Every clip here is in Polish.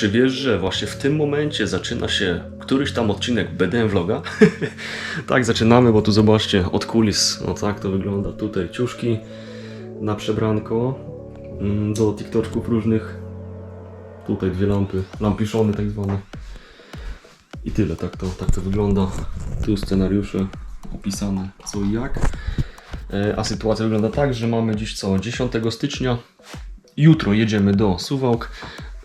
Czy wiesz, że właśnie w tym momencie zaczyna się któryś tam odcinek BDM Vloga? tak, zaczynamy, bo tu zobaczcie, od kulis, no tak to wygląda. Tutaj ciuszki na przebranko mm, do TikToczków różnych. Tutaj dwie lampy, lampiszony tak zwane. I tyle, tak to, tak to wygląda. Tu scenariusze opisane co i jak. E, A sytuacja wygląda tak, że mamy dziś co? 10 stycznia. Jutro jedziemy do Suwałk.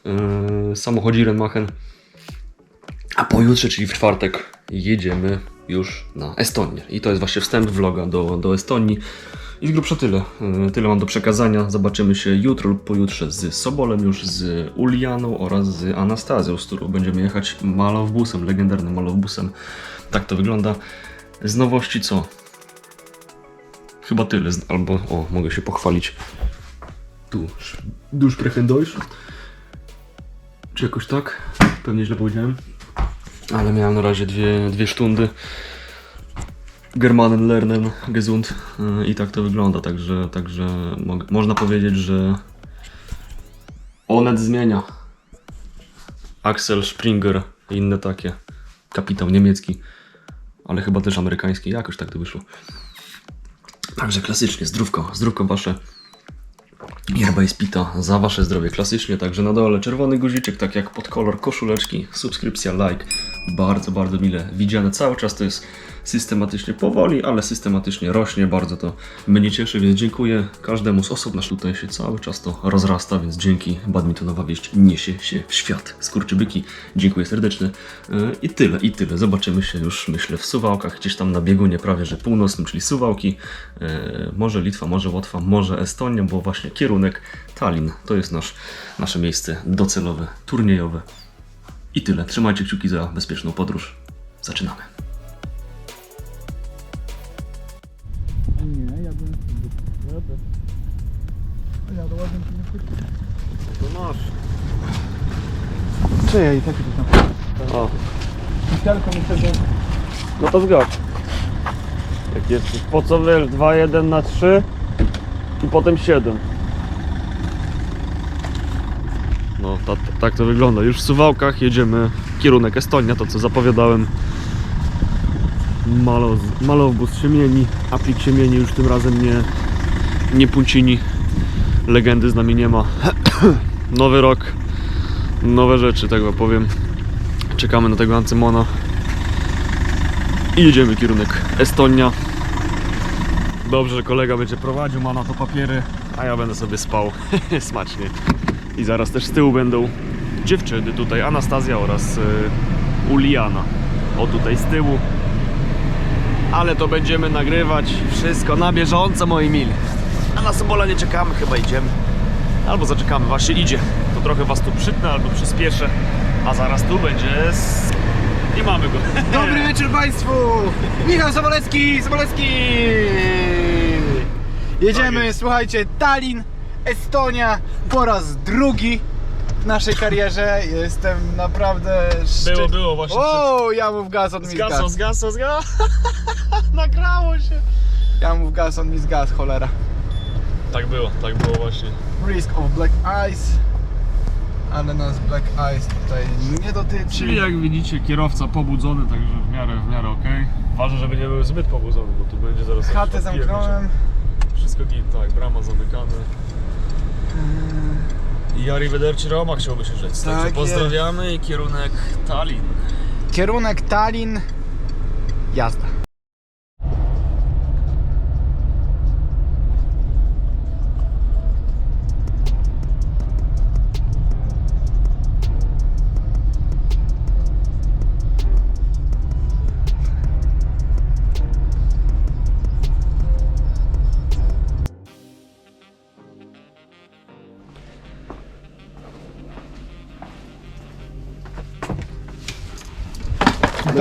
Yy, samochodzi Renmachen. A pojutrze, czyli w czwartek, jedziemy już na Estonię. I to jest właśnie wstęp vloga do, do Estonii. I z grubsza tyle. Yy, Tyle mam do przekazania. Zobaczymy się jutro lub pojutrze z Sobolem, już z Ulianą oraz z Anastazją, z którą będziemy jechać malowbusem, legendarnym malowbusem. Tak to wygląda. Z nowości co? Chyba tyle. Albo, o, mogę się pochwalić. Tu, du sprechen Deutsch. Czy jakoś tak? Pewnie źle powiedziałem. Ale miałem na razie dwie, dwie sztundy. Germanen lernen gesund. Yy, I tak to wygląda, także, także mo- można powiedzieć, że Onet zmienia. Axel Springer i inne takie. Kapitał niemiecki, ale chyba też amerykański. Jakoś tak to wyszło. Także klasycznie, zdrówko, zdrówko wasze. Yerba jest za wasze zdrowie. Klasycznie, także na dole czerwony guziczek, tak jak pod kolor koszuleczki, subskrypcja, like, bardzo, bardzo mile widziane. Cały czas to jest systematycznie powoli, ale systematycznie rośnie, bardzo to mnie cieszy, więc dziękuję każdemu z osobna, że tutaj się cały czas to rozrasta, więc dzięki badmintonowa wieść niesie się w świat. Skurczybyki, dziękuję serdecznie Yy, i tyle, i tyle. Zobaczymy się już, myślę, w Suwałkach, gdzieś tam na biegunie prawie, że północnym, czyli Suwałki, Yy, może Litwa, może Łotwa, może Estonia, bo właśnie kierunek Tallinn to jest nasz, nasze miejsce docelowe, turniejowe. I tyle. Trzymajcie kciuki za bezpieczną podróż. Zaczynamy. Nie, ja bym... Ja też. A ja do łazienki nie wchodzę. To masz. Czy ja i tak idę tam. O. No to zgadź. Jak jest, po co wiesz, 2, 1 na 3 i potem 7. no ta, ta, tak to wygląda. Już w Suwałkach jedziemy kierunek Estonia, to co zapowiadałem. Malo, malowbus się mieni, aplik się mieni, już tym razem nie, nie Puncini. Legendy z nami nie ma. Nowy rok, nowe rzeczy, tego powiem. Czekamy na tego Ancymona. I jedziemy kierunek Estonia. Dobrze, że kolega będzie prowadził, ma na to papiery, a ja będę sobie spał smacznie. I zaraz też z tyłu będą dziewczyny tutaj, Anastazja oraz y, Uliana. O tutaj z tyłu. Ale to będziemy nagrywać wszystko na bieżąco, moi mili. A na Sobola nie czekamy, chyba idziemy. Albo zaczekamy, właśnie idzie. To trochę was tu przytnę albo przyspieszę. A zaraz tu będzie z... I mamy go. Dobry wieczór Państwu! Michał Sobolewski, Sobolewski! Jedziemy, Tak jest. słuchajcie, Tallinn, Estonia po raz drugi w naszej karierze. Jestem naprawdę szczę... Było, było właśnie O, ja mu w gaz, on mi Zgasło, zgas. zgasło, zgasło. Nagrało się. Ja mu w gaz, on mi zgas, cholera. Tak było, tak było właśnie. Risk of Black Ice. Ale nas Black Ice tutaj nie dotyczy. Czyli jak widzicie kierowca pobudzony, także w miarę, w miarę okej. Ważne, żeby nie był zbyt pobudzony, bo tu będzie zaraz... Chatę jakiś zamknąłem. Wszystko git, tak, brama zamykane. I Arrivederci Roma chciałby się rzec. Tak Także jest. pozdrawiamy i kierunek Tallinn. Kierunek Tallinn. Jazda.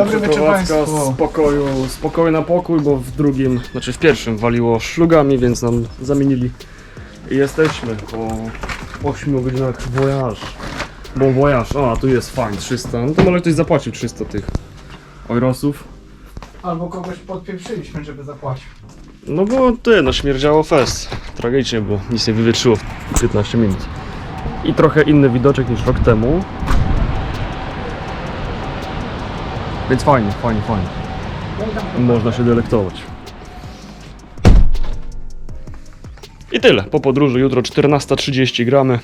Dobry Przeprowadzka z pokoju, z pokoju na pokój, bo w drugim, znaczy w pierwszym waliło szlugami, więc nam zamienili. I jesteśmy po 8 godzinach voyage. Bo o, a tu jest fajnie, 300. No to może ktoś zapłacił 300 tych eurosów. Albo kogoś podpieprzyliśmy, żeby zapłacił. No bo ty, no śmierdziało fest. Tragicznie, bo nic nie wywietrzyło w 15 minut. I trochę inny widoczek niż rok temu. Więc fajnie, fajnie, fajnie. Można się delektować. I tyle. Po podróży jutro 14.30 gramy.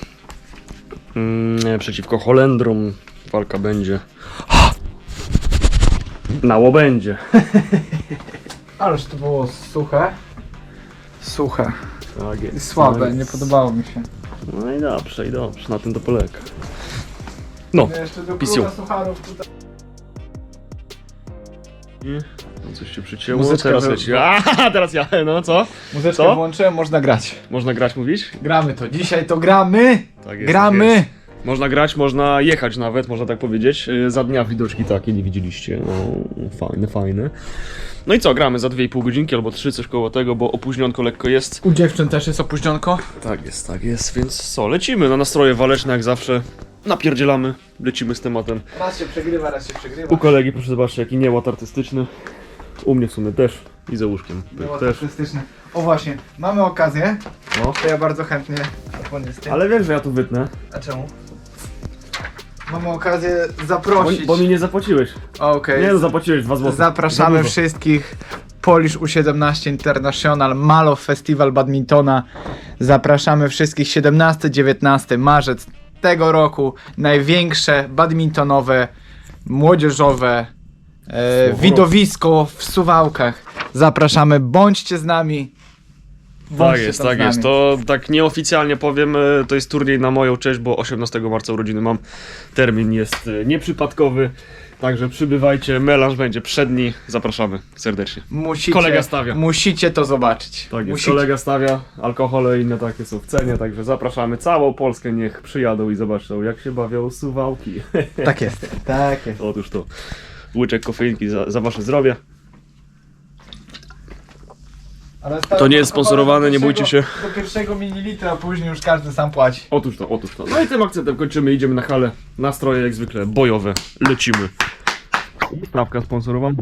Mm, przeciwko Holendrom. Walka będzie. Na łobędzie. Ależ to było suche. Suche. Tak jest. I słabe, No nie podobało mi się. No i dobrze, i dobrze. Na tym to polega. No, Jeszcze do Pisiu. sucharów tutaj. Nie? No coś się przycięło. Muzyczka teraz wy- leci. A, teraz ja, no co? Muzyczkę Co? włączyłem, można grać. Można grać, mówić? Gramy to. Dzisiaj to gramy! Tak jest, gramy! tak. Można grać, można jechać nawet, można tak powiedzieć. Yy, Za dnia widoczki takie nie widzieliście. No, fajne, fajne. No i co, gramy za 2,5 godzinki albo 3, coś koło tego, bo opóźnionko lekko jest. U dziewczyn też jest opóźnionko. Tak jest, tak jest, więc co, lecimy na nastroje waleczne jak zawsze. Napierdzielamy, lecimy z tematem. Raz się przegrywa, raz się przegrywa. U kolegi, proszę zobaczcie, jaki nieład artystyczny. U mnie w sumie też. I za łóżkiem Było też. artystyczne. O właśnie, mamy okazję. No. To ja bardzo chętnie zapomnę z tym. Ale wiesz, że ja tu wytnę. A czemu? Mamy okazję Bo, zaprosić. bo mi nie zapłaciłeś. Okej. Nie, no zapłaciłeś 2 zł. Zapraszamy wszystkich Polish U17 International Malo Festival Badmintona. Zapraszamy wszystkich 17-19 marzec tego roku. Największe badmintonowe, młodzieżowe e, widowisko w Suwałkach. Zapraszamy, bądźcie z nami. Tak Bądźcie jest, tam tak z nami. jest. To tak nieoficjalnie powiem, e, to jest turniej na moją cześć, bo 18 marca urodziny mam. Termin jest e, nieprzypadkowy. Także przybywajcie, melanż będzie przedni. Zapraszamy serdecznie. Musicie, Kolega stawia. Musicie to zobaczyć. Tak jest, musicie. kolega stawia, alkohole i inne takie są w cenie, także zapraszamy całą Polskę, niech przyjadą i zobaczą jak się bawią suwałki. Tak jest. Tak jest. Otóż to, łyczek kofeinki za, za wasze zdrowie. Ale To nie jest sponsorowane, nie bójcie się. Do pierwszego mililitra, później już każdy sam płaci. Otóż to, otóż to. No i tym akcentem kończymy, idziemy na halę. Nastroje jak zwykle bojowe, lecimy. Stawka sponsorowana.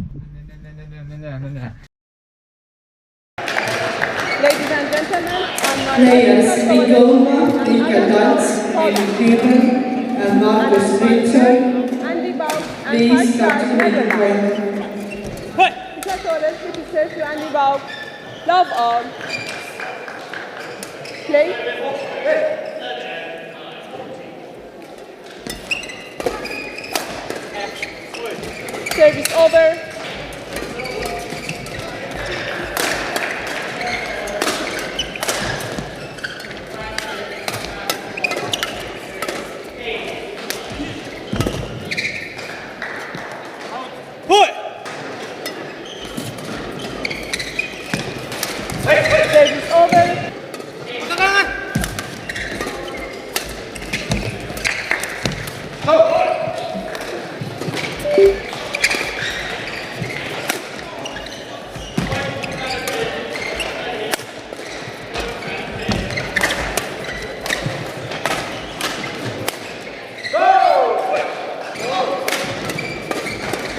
Ladies and gentlemen, Players Migoma, Nika Dance, Amy and Marcus Winter, please come to the microphone. Peter Torres, which is safe to Andy Baum. Love all. Play. Service over.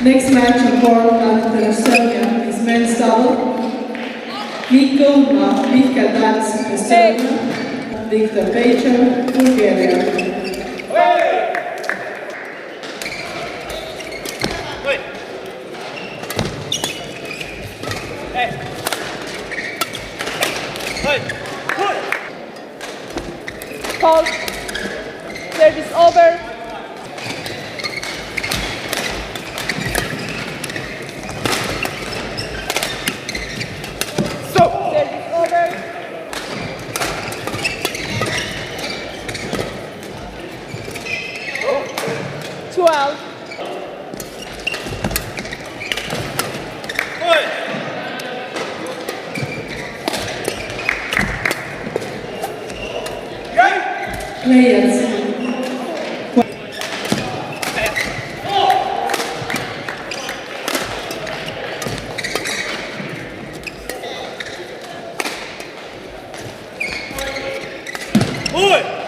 Next match in Portland, Estonia is men's double. Uh, Migoma, Mika Dutz, Estonia. Victor Pecher, Bulgaria. Pause. Ой!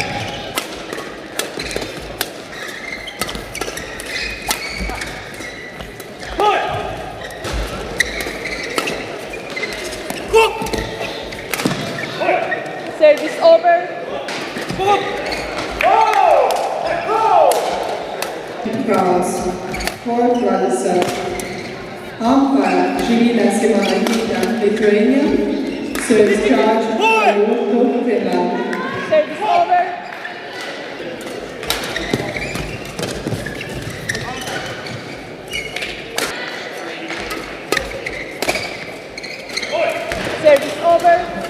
Jack. favor?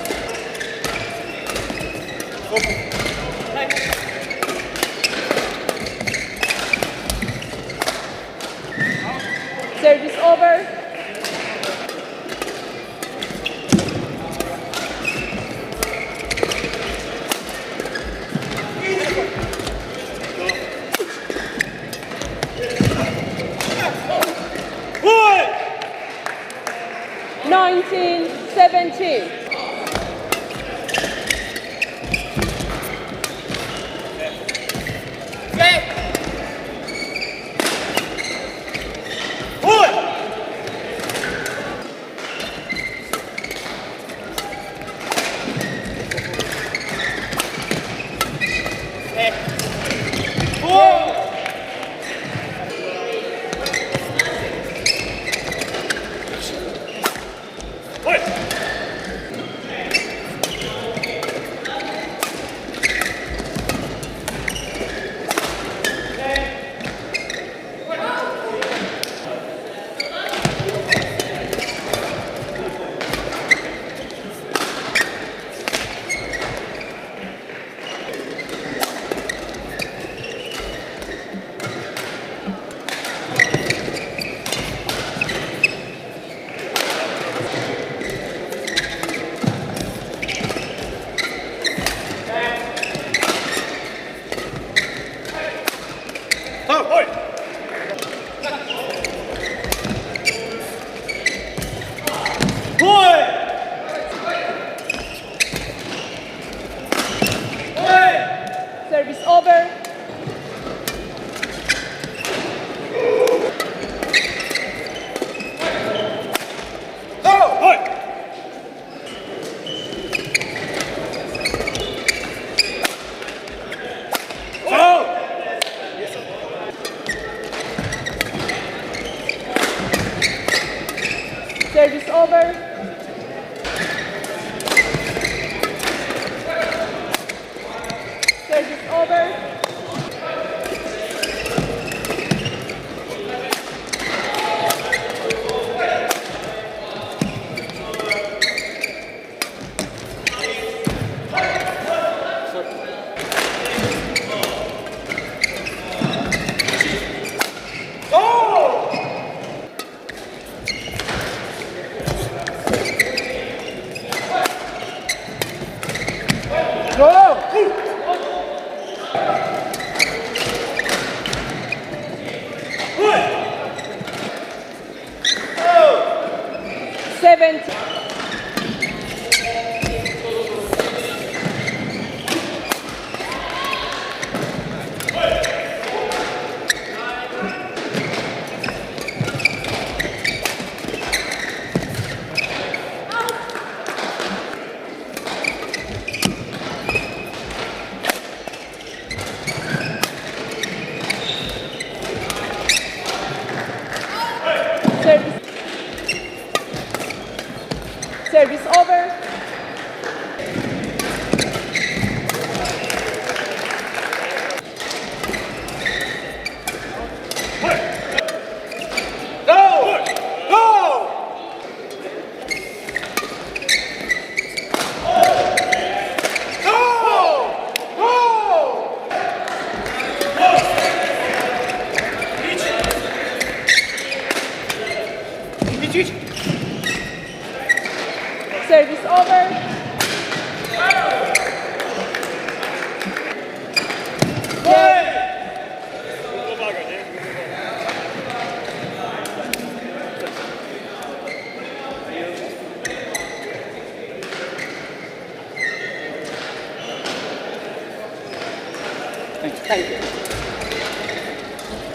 70.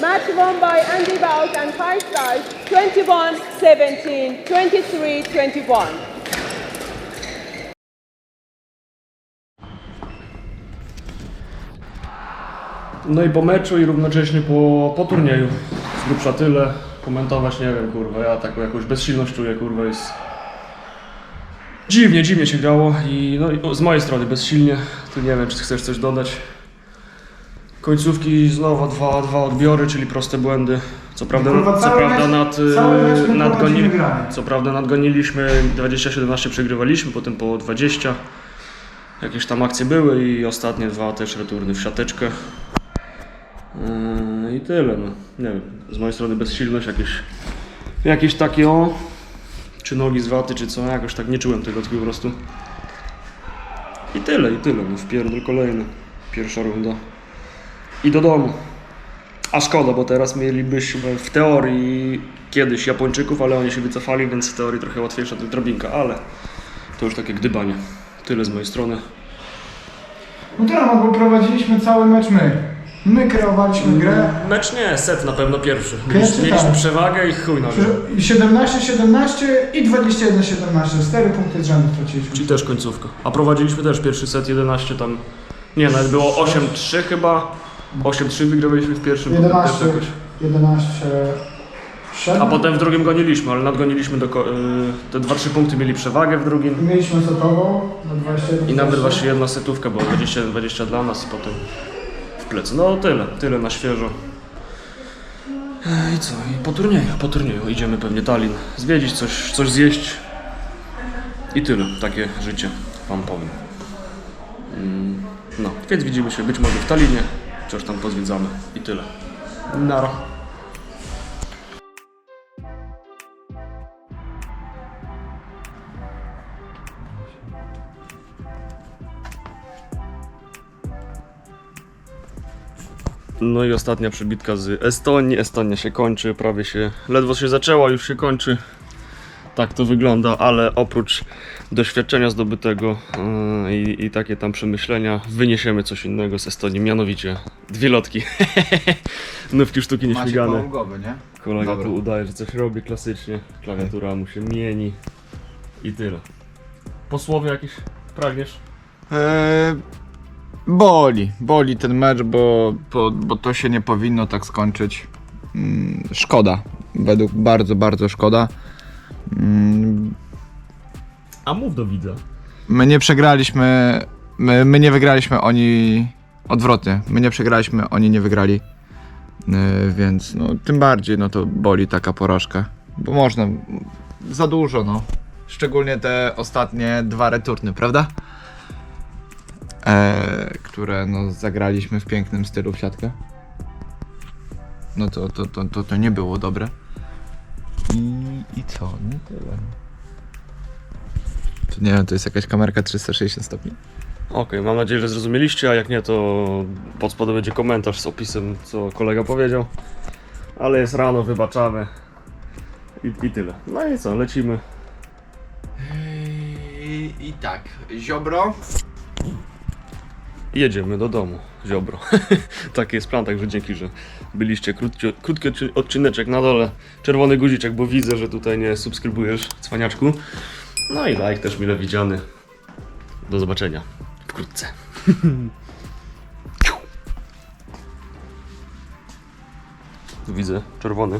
Match won by Andy Bout and five stars 21-17, 23-21. No i po meczu i równocześnie po, po turnieju. Z grubsza tyle. Komentować nie wiem, kurwa. Ja taką jakąś bezsilność czuję, kurwa. Jest... Dziwnie, dziwnie się grało i no, i z mojej strony bezsilnie. Tu nie wiem, czy chcesz coś dodać. Końcówki znowu dwa, dwa odbiory, czyli proste błędy. Co prawda, Kurwa, co cały prawda mecz- nad, cały mecz my nadgonili, prowadzimy granie. co prawda nadgoniliśmy 20-17 przegrywaliśmy, potem po 20. Jakieś tam akcje były i ostatnie dwa też returny w siateczkę. Yy, I tyle, no. Nie wiem, z mojej strony bezsilność, jakieś, jakieś takie o, czy nogi z waty, czy co, jakoś tak nie czułem tego, tylko po prostu. I tyle, i tyle, no wpierdol kolejny. Pierwsza runda. I do domu. A szkoda, bo teraz mielibyśmy w teorii kiedyś Japończyków, ale oni się wycofali, więc w teorii trochę łatwiejsza to drabinka, ale to już takie gdybanie. Tyle z mojej strony. No trudno, bo prowadziliśmy cały mecz my. My kreowaliśmy grę. Mecz nie, set na pewno pierwszy. Pierwszy, Mieliśmy, tak. przewagę i chuj na to. 17-17 i 21-17. 4 punkty z rzędu straciliśmy. Czyli też końcówka. A prowadziliśmy też pierwszy set 11 tam. Nie, nawet było 8-3 chyba. 8-3 wygrywaliśmy w pierwszym. potem 11, też jakoś. 11 7. A potem w drugim goniliśmy, ale nadgoniliśmy do. ko- y, Te 2-3 punkty mieli przewagę w drugim. Mieliśmy setową na 21. I nawet właśnie jedna setówka była 21-20 dla nas i potem w plecy. No tyle, tyle na świeżo. I co? I po turnieju, po turnieju idziemy pewnie Tallinn zwiedzić, coś, coś zjeść. I tyle, takie życie wam powiem. Mm, No, więc widzimy się być może w Tallinie, coś tam pozwiedzamy i tyle. Nara. No i ostatnia przebitka z Estonii. Estonia się kończy, prawie się, ledwo się zaczęła, już się kończy. Tak to wygląda, ale oprócz doświadczenia zdobytego yy, i, i takie tam przemyślenia, wyniesiemy coś innego z Estonii, mianowicie dwie lotki. Nówki sztuki nieśmigane. połogowy, nie? Kolega Dobra. tu udaje, że coś robi klasycznie, klawiatura mu się mieni i tyle. Posłowie jakieś pragniesz? Eee, boli, boli ten mecz, bo, bo, bo to się nie powinno tak skończyć. Mm, szkoda, według bardzo, bardzo szkoda. A mów do widza. my nie przegraliśmy, my, my nie wygraliśmy, oni odwrotnie. My nie przegraliśmy, oni nie wygrali. Eee, więc no, tym bardziej no to boli taka porażka, bo można za dużo, no. Szczególnie te ostatnie dwa returny, prawda? e, które no, zagraliśmy w pięknym stylu w siatkę. No to, to, to, to, to nie było dobre. I, i co? No tyle. To nie wiem, to jest jakaś kamerka 360 stopni. Okej, mam nadzieję, że zrozumieliście, a jak nie, to pod spodem będzie komentarz z opisem, co kolega powiedział. Ale jest rano, wybaczamy. I, I tyle. No i co, lecimy. I, I tak, ziobro. Jedziemy do domu, ziobro. Taki jest plan, także dzięki, że byliście. Krótki, krótki odci- odcineczek na dole. Czerwony guziczek, bo widzę, że tutaj nie subskrybujesz, cwaniaczku. No i like też mile widziany. Do zobaczenia wkrótce. Widzę czerwony.